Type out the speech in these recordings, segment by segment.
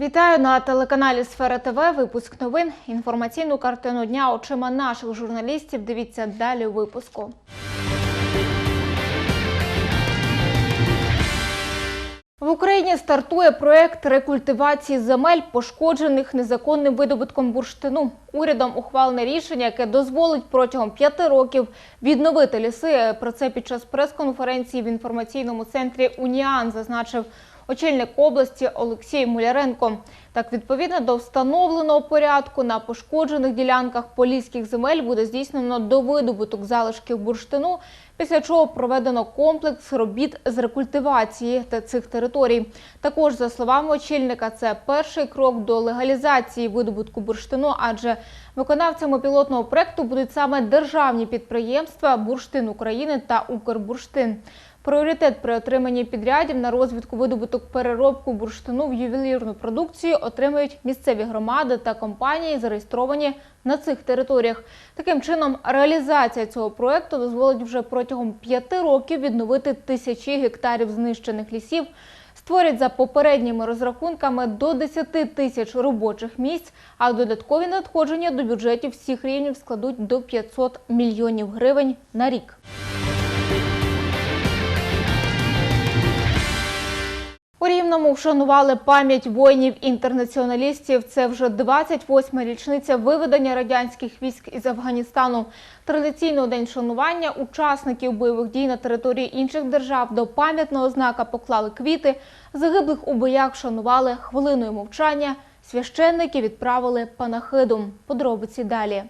Вітаю на телеканалі Сфера ТВ. Випуск новин. Інформаційну картину дня очима наших журналістів. Дивіться далі у випуску. В Україні стартує проект рекультивації земель, пошкоджених незаконним видобутком бурштину. Урядом ухвалене рішення, яке дозволить протягом п'яти років відновити ліси. Про це під час прес-конференції в інформаційному центрі Уніан зазначив очільник області Олексій Муляренко. Так, відповідно до встановленого порядку на пошкоджених ділянках поліських земель буде здійснено довидобуток залишків бурштину, після чого проведено комплекс робіт з рекультивації та цих територій. Також, за словами очільника, це перший крок до легалізації видобутку бурштину, адже виконавцями пілотного проекту будуть саме державні підприємства Бурштин України та Укрбурштин. Пріоритет при отриманні підрядів на розвитку видобуток переробку бурштину в ювелірну продукцію отримують місцеві громади та компанії, зареєстровані на цих територіях. Таким чином, реалізація цього проекту дозволить вже протягом п'яти років відновити тисячі гектарів знищених лісів. Створять за попередніми розрахунками до 10 тисяч робочих місць, а додаткові надходження до бюджетів всіх рівнів складуть до 500 мільйонів гривень на рік. Рівному вшанували пам'ять воїнів-інтернаціоналістів. Це вже 28-ма річниця виведення радянських військ із Афганістану. Традиційно день вшанування учасників бойових дій на території інших держав до пам'ятного знака поклали квіти. Загиблих у боях вшанували хвилиною мовчання. Священники відправили панахиду. Подробиці далі.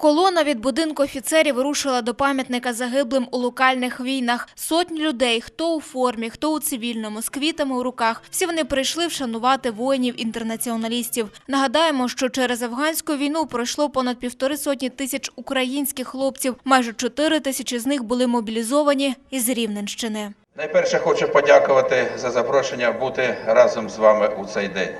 Колона від будинку офіцерів рушила до пам'ятника загиблим у локальних війнах. Сотні людей, хто у формі, хто у цивільному, з квітами у руках. Всі вони прийшли вшанувати воїнів-інтернаціоналістів. Нагадаємо, що через афганську війну пройшло понад півтори сотні тисяч українських хлопців. Майже чотири тисячі з них були мобілізовані із Рівненщини. Найперше хочу подякувати за запрошення бути разом з вами у цей день.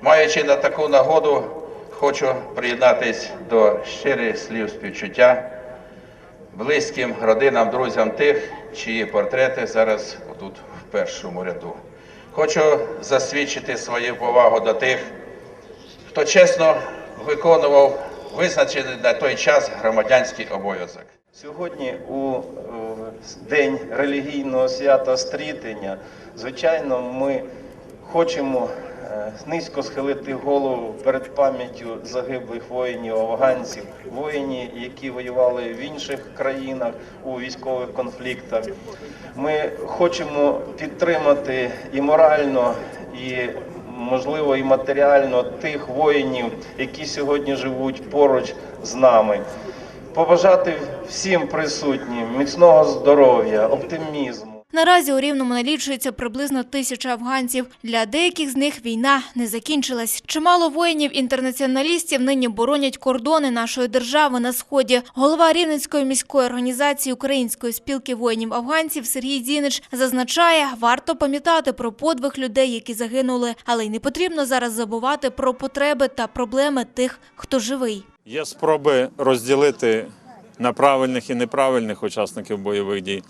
Маючи на таку нагоду, хочу приєднатись до щирих слів співчуття близьким, родинам, друзям тих, чиї портрети зараз тут в першому ряду. Хочу засвідчити свою повагу до тих, хто чесно виконував визначений на той час громадянський обов'язок. Сьогодні у е, день релігійного свята Стрітення, звичайно, ми хочемо низько схилити голову перед пам'яттю загиблих воїнів, афганців, воїнів, які воювали в інших країнах у військових конфліктах. Ми хочемо підтримати і морально, і можливо і матеріально тих воїнів, які сьогодні живуть поруч з нами побажати всім присутнім міцного здоров'я, оптимізму. Наразі у Рівному налічується приблизно тисяча афганців. Для деяких з них війна не закінчилась. Чимало воїнів-інтернаціоналістів нині боронять кордони нашої держави на сході. Голова Рівненської міської організації Української спілки воїнів-афганців Сергій Дінич зазначає, варто пам'ятати про подвиг людей, які загинули, але й не потрібно зараз забувати про потреби та проблеми тих, хто живий. Є спроби розділити на правильних і неправильних учасників бойових дій.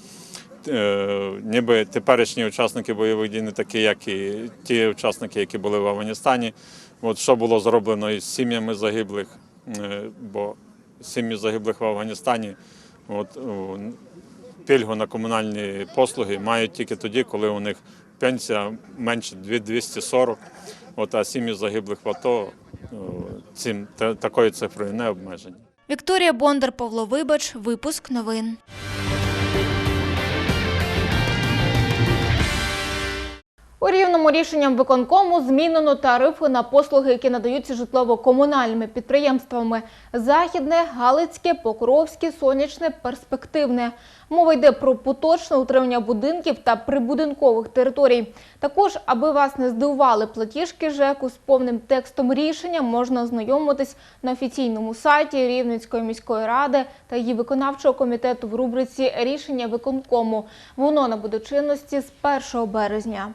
Е, Ніби теперішні учасники бойових дій не такі, як і ті учасники, які були в Афганістані. От що було зроблено із сім'ями загиблих, е, бо сім'ї загиблих в Афганістані от, пільгу на комунальні послуги мають тільки тоді, коли у них пенсія менше 240, от, а сім'ї загиблих в АТО цим, такою цифрою не обмежені. Вікторія Бондар, Павло Вибач, випуск новин. У рівному рішенням виконкому змінено тарифи на послуги, які надаються житлово-комунальними підприємствами Західне, Галицьке, Покровське, Сонячне, Перспективне. Мова йде про поточне утримання будинків та прибудинкових територій. Також, аби вас не здивували платіжки ЖЕКу з повним текстом рішення, можна ознайомитись на офіційному сайті Рівненської міської ради та її виконавчого комітету в рубриці Рішення виконкому. Воно набуде чинності з 1 березня.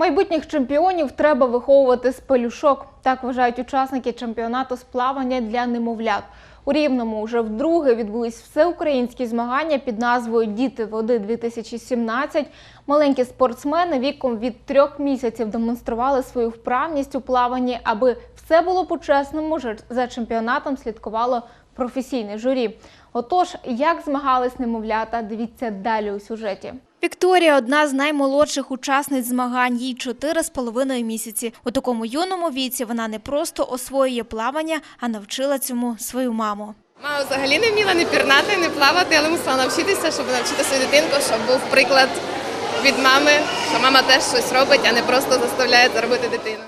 Майбутніх чемпіонів треба виховувати з пелюшок. Так вважають учасники чемпіонату з плавання для немовлят. У Рівному вже вдруге відбулись всеукраїнські змагання під назвою Діти води 2017 Маленькі спортсмени віком від трьох місяців демонстрували свою вправність у плаванні, аби все було по-чесному. За чемпіонатом слідкувало професійне журі. Отож, як змагались немовлята, дивіться далі у сюжеті. Вікторія одна з наймолодших учасниць змагань. Їй чотири з половиною місяці. У такому юному віці вона не просто освоює плавання, а навчила цьому свою маму. Мама взагалі не вміла не пірнати, не плавати, але мусила навчитися, щоб навчити свою дитинку, щоб був приклад від мами, що мама теж щось робить, а не просто заставляє робити дитину.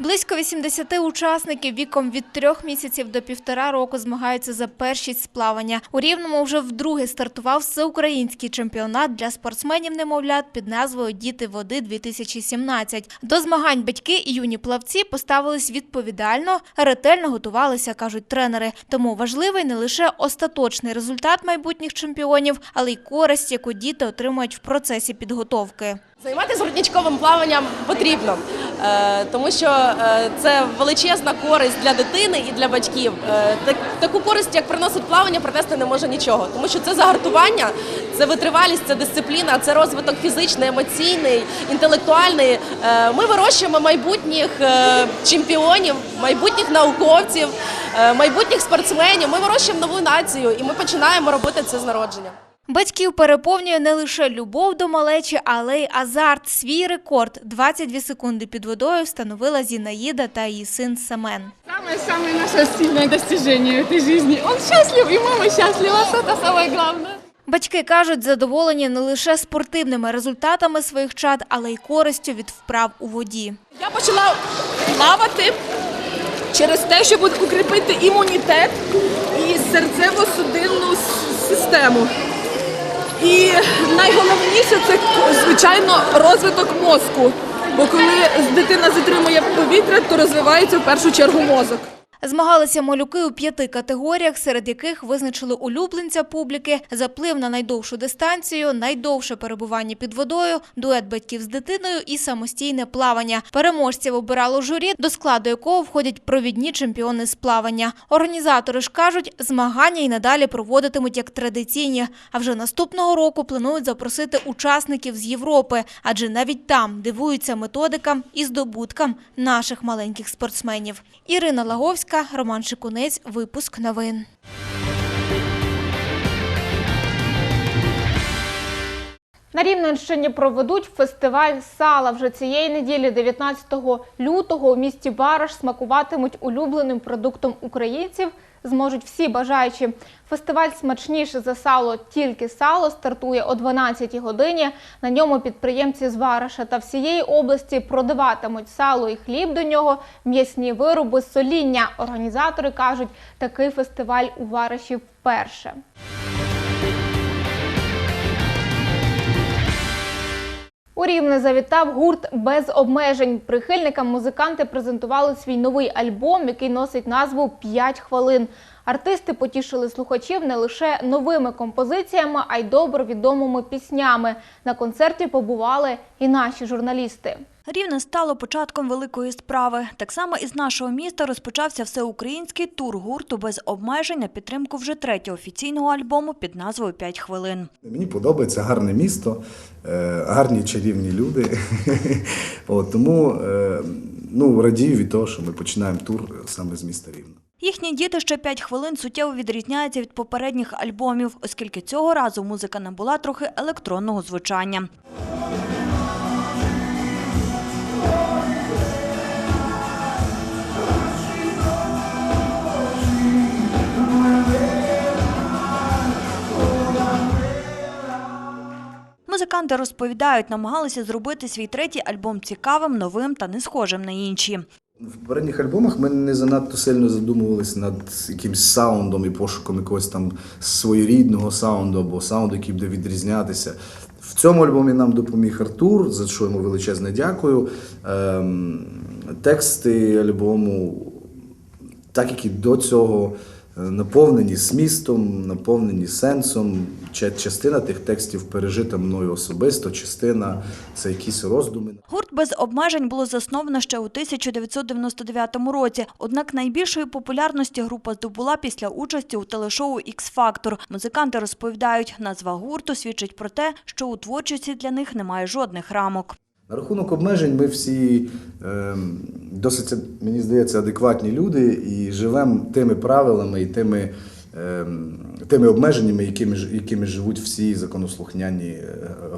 Близько 80 учасників віком від трьох місяців до півтора року змагаються за першість з плавання. У Рівному вже вдруге стартував всеукраїнський чемпіонат для спортсменів-немовлят під назвою Діти води 2017 До змагань батьки і юні плавці поставились відповідально, ретельно готувалися, кажуть тренери. Тому важливий не лише остаточний результат майбутніх чемпіонів, але й користь, яку діти отримують в процесі підготовки. Займатися грудничковим плаванням потрібно, е, тому що е, це величезна користь для дитини і для батьків. Е, Таку користь, як приносить плавання, принести не може нічого, тому що це загартування, це витривалість, це дисципліна, це розвиток фізичний, емоційний, інтелектуальний. Ми вирощуємо майбутніх чемпіонів, майбутніх науковців, майбутніх спортсменів. Ми вирощуємо нову націю, і ми починаємо робити це з народження. Батьків переповнює не лише любов до малечі, але й азарт. Свій рекорд – 22 секунди під водою встановила Зінаїда та її син Семен. Самое-самое наше сильное достижение в этой жизни. Он счастлив, и мама счастлива. Это самое главное. Батьки кажуть, задоволені не лише спортивними результатами своїх чад, але й користю від вправ у воді. Я почала плавати через те, щоб укріпити імунітет і серцево-судинну систему. І найголовніше це, звичайно, розвиток мозку. Бо коли дитина затримує повітря, то розвивається в першу чергу мозок. Змагалися малюки у п'яти категоріях, серед яких визначили улюбленця публіки, заплив на найдовшу дистанцію, найдовше перебування під водою, дует батьків з дитиною і самостійне плавання. Переможців обирало журі, до складу якого входять провідні чемпіони з плавання. Організатори ж кажуть, змагання й надалі проводитимуть як традиційні. А вже наступного року планують запросити учасників з Європи, адже навіть там дивуються методикам і здобуткам наших маленьких спортсменів. Ірина Лаговська, Роман Шикунець, випуск новин. На Рівненщині проведуть фестиваль сала. Вже цієї неділі, 19 лютого, у місті Бараш смакуватимуть улюбленим продуктом українців. Зможуть всі бажаючі. Фестиваль смачніше за сало, тільки сало стартує о 12 годині. На ньому підприємці з Вараша та всієї області продаватимуть сало і хліб до нього, м'ясні вироби, соління. Організатори кажуть, такий фестиваль у Вараші вперше. У Рівне завітав гурт без обмежень. Прихильникам музиканти презентували свій новий альбом, який носить назву «П'ять хвилин. Артисти потішили слухачів не лише новими композиціями, а й добре відомими піснями. На концерті побували і наші журналісти. Рівне стало початком великої справи. Так само із нашого міста розпочався всеукраїнський тур гурту без обмежень на підтримку вже третього офіційного альбому під назвою «П'ять хвилин. Мені подобається гарне місто, е, гарні чарівні люди. От, тому е, ну, радію від того, що ми починаємо тур саме з міста Рівне. Їхнє дітище «П'ять хвилин суттєво відрізняється від попередніх альбомів, оскільки цього разу музика набула трохи електронного звучання. Музиканти розповідають, намагалися зробити свій третій альбом цікавим, новим та не схожим на інші. В попередніх альбомах ми не занадто сильно задумувалися над якимсь саундом і пошуком якогось там своєрідного саунду або саунду, який буде відрізнятися. В цьому альбомі нам допоміг Артур, за що йому величезне дякую. Ем, тексти альбому, так як і до цього, наповнені змістом, наповнені сенсом. Ча- Частина тих текстів пережита мною особисто, частина це якісь роздуми. Гурт без обмежень було засновано ще у 1999 році. Однак найбільшої популярності група здобула після участі у телешоу «Ікс Фактор». Музиканти розповідають, назва гурту свідчить про те, що у творчості для них немає жодних рамок. На рахунок обмежень ми всі ем, досить, мені здається, адекватні люди і живемо тими правилами і тими, ем, тими обмеженнями, якими, якими живуть всі законослухняні е,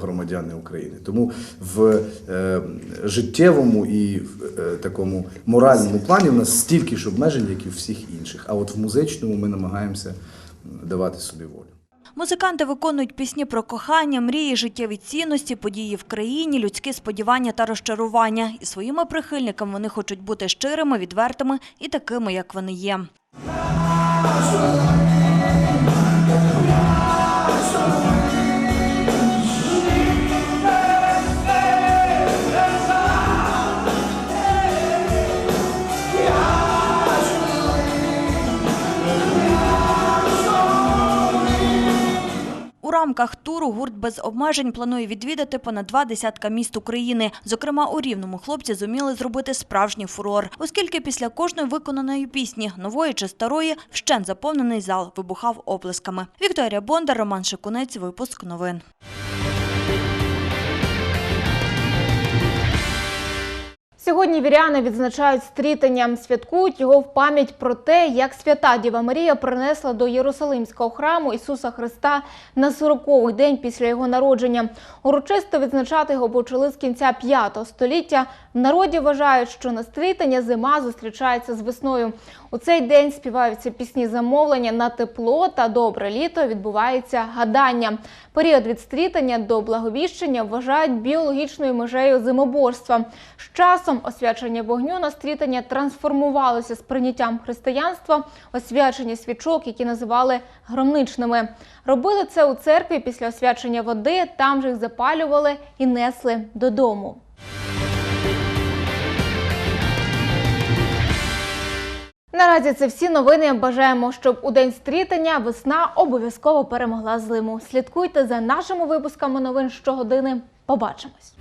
громадяни України. Тому в е, життєвому і е, такому моральному плані в нас стільки ж обмежень, як і у всіх інших. А от в музичному ми намагаємося давати собі волю. Музиканти виконують пісні про кохання, мрії, життєві цінності, події в країні, людські сподівання та розчарування. І своїми прихильниками вони хочуть бути щирими, відвертими і такими, як вони є. Туру гурт без обмежень планує відвідати понад два десятка міст України. Зокрема, у Рівному хлопці зуміли зробити справжній фурор, оскільки після кожної виконаної пісні, нової чи старої, вщен заповнений зал вибухав оплесками. Вікторія Бондар, Роман Шикунець, випуск новин. Сьогодні віряни відзначають стрітання, святкують його в пам'ять про те, як свята Діва Марія принесла до Єрусалимського храму Ісуса Христа на 40-й день після його народження. Урочисто відзначати його почали з кінця 5 століття. В народі вважають, що на стрітання зима зустрічається з весною. У цей день співаються пісні замовлення на тепло та добре літо. Відбувається гадання. Період від стрітання до благовіщення вважають біологічною межею зимоборства. З часом освячення вогню на стрітання трансформувалося з прийняттям християнства, освячення свічок, які називали громничними. Робили це у церкві після освячення води, там же їх запалювали і несли додому. Наразі це всі новини. Бажаємо, щоб у день стрітання весна обов'язково перемогла зиму. Слідкуйте за нашими випусками новин щогодини. Побачимось.